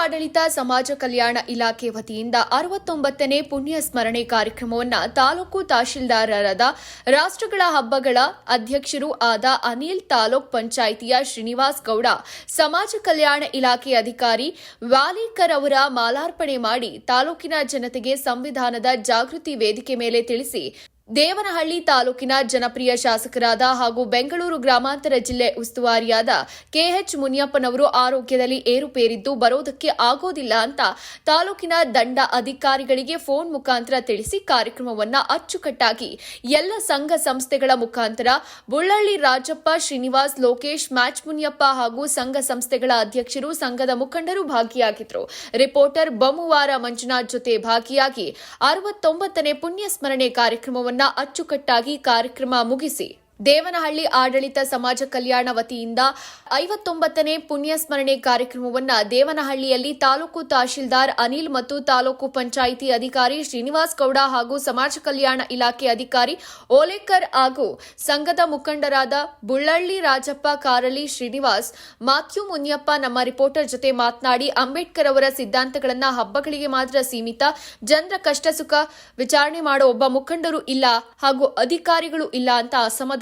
ಆಡಳಿತ, ಸಮಾಜ ಕಲ್ಯಾಣ ಇಲಾಖೆ ವತಿಯಿಂದ ಅರವತ್ತೊಂಬತ್ತನೇ ಪುಣ್ಯ ಸ್ಮರಣೆ ಕಾರ್ಯಕ್ರಮವನ್ನು ತಾಲೂಕು ತಹಶೀಲ್ದಾರರಾದ ರಾಷ್ಟ್ರಗಳ ಹಬ್ಬಗಳ ಅಧ್ಯಕ್ಷರು ಆದ ಅನಿಲ್ ತಾಲೂಕ್ ಪಂಚಾಯಿತಿಯ ಶ್ರೀನಿವಾಸ್ ಗೌಡ, ಸಮಾಜ ಕಲ್ಯಾಣ ಇಲಾಖೆ ಅಧಿಕಾರಿ ವಾಲೇಕರ್ ಅವರ ಮಾಲಾರ್ಪಣೆ ಮಾಡಿ ತಾಲೂಕಿನ ಜನತೆಗೆ ಸಂವಿಧಾನದ ಜಾಗೃತಿ ವೇದಿಕೆ ಮೇಲೆ ತಿಳಿಸಿ ದೇವನಹಳ್ಳಿ ತಾಲೂಕಿನ ಜನಪ್ರಿಯ ಶಾಸಕರಾದ ಹಾಗೂ ಬೆಂಗಳೂರು ಗ್ರಾಮಾಂತರ ಜಿಲ್ಲೆ ಉಸ್ತುವಾರಿಯಾದ ಕೆಎಚ್ ಮುನಿಯಪ್ಪನವರು ಆರೋಗ್ಯದಲ್ಲಿ ಏರುಪೇರಿದ್ದು ಬರೋದಕ್ಕೆ ಆಗೋದಿಲ್ಲ ಅಂತ ತಾಲೂಕಿನ ದಂಡ ಅಧಿಕಾರಿಗಳಿಗೆ ಫೋನ್ ಮುಖಾಂತರ ತಿಳಿಸಿ ಕಾರ್ಯಕ್ರಮವನ್ನು ಅಚ್ಚುಕಟ್ಟಾಗಿ ಎಲ್ಲ ಸಂಘ ಸಂಸ್ಥೆಗಳ ಮುಖಾಂತರ ಬುಳ್ಳಳ್ಳಿ ರಾಜಪ್ಪ, ಶ್ರೀನಿವಾಸ್, ಲೋಕೇಶ್, ಮ್ಯಾಚ್ ಮುನಿಯಪ್ಪ ಹಾಗೂ ಸಂಘ ಸಂಸ್ಥೆಗಳ ಅಧ್ಯಕ್ಷರು ಸಂಘದ ಮುಖಂಡರು ಭಾಗಿಯಾಗಿದ್ದರು ರಿಪೋರ್ಟರ್ ಬಮುವಾರ ಮಂಜುನಾಥ್ ಜೊತೆ ಭಾಗಿಯಾಗಿ ಅರವತ್ತೊಂಬತ್ತನೇ ಪುಣ್ಯ ಸ್ಮರಣೆ ಕಾರ್ಯಕ್ರಮವನ್ನ ಅಚ್ಚುಕಟ್ಟಾಗಿ ಕಾರ್ಯಕ್ರಮ ಮುಗಿಸಿ ದೇವನಹಳ್ಳಿ ಆಡಳಿತ ಸಮಾಜ ಕಲ್ಯಾಣ ವತಿಯಿಂದ ಐವತ್ತೊಂಬತ್ತನೇ ಪುಣ್ಯ ಸ್ಮರಣೆ ಕಾರ್ಯಕ್ರಮವನ್ನ ದೇವನಹಳ್ಳಿಯಲ್ಲಿ ತಾಲೂಕು ತಹಶೀಲ್ದಾರ್ ಅನಿಲ್ ಮತ್ತು ತಾಲೂಕು ಪಂಚಾಯಿತಿ ಅಧಿಕಾರಿ ಶ್ರೀನಿವಾಸ್ ಗೌಡ ಹಾಗೂ ಸಮಾಜ ಕಲ್ಯಾಣ ಇಲಾಖೆ ಅಧಿಕಾರಿ ಓಲೇಕರ್ ಹಾಗೂ ಸಂಘದ ಮುಖಂಡರಾದ ಬುಳ್ಳಳ್ಳಿ ರಾಜಪ್ಪ ಕಾರಲಿ ಶ್ರೀನಿವಾಸ್ ಮಾಥ್ಯೂ ಮುನಿಯಪ್ಪ ನಮ್ಮ ರಿಪೋರ್ಟರ್ ಜೊತೆ ಮಾತನಾಡಿ ಅಂಬೇಡ್ಕರ್ ಅವರ ಸಿದ್ಧಾಂತಗಳನ್ನು ಹಬ್ಬಗಳಿಗೆ ಮಾತ್ರ ಸೀಮಿತ, ಜನರ ಕಷ್ಟ ಸುಖ ವಿಚಾರಣೆ ಮಾಡೋ ಒಬ್ಬ ಮುಖಂಡರು ಇಲ್ಲ ಹಾಗೂ ಅಧಿಕಾರಿಗಳು ಇಲ್ಲ ಅಂತ ಅಸಮಾಧಾನ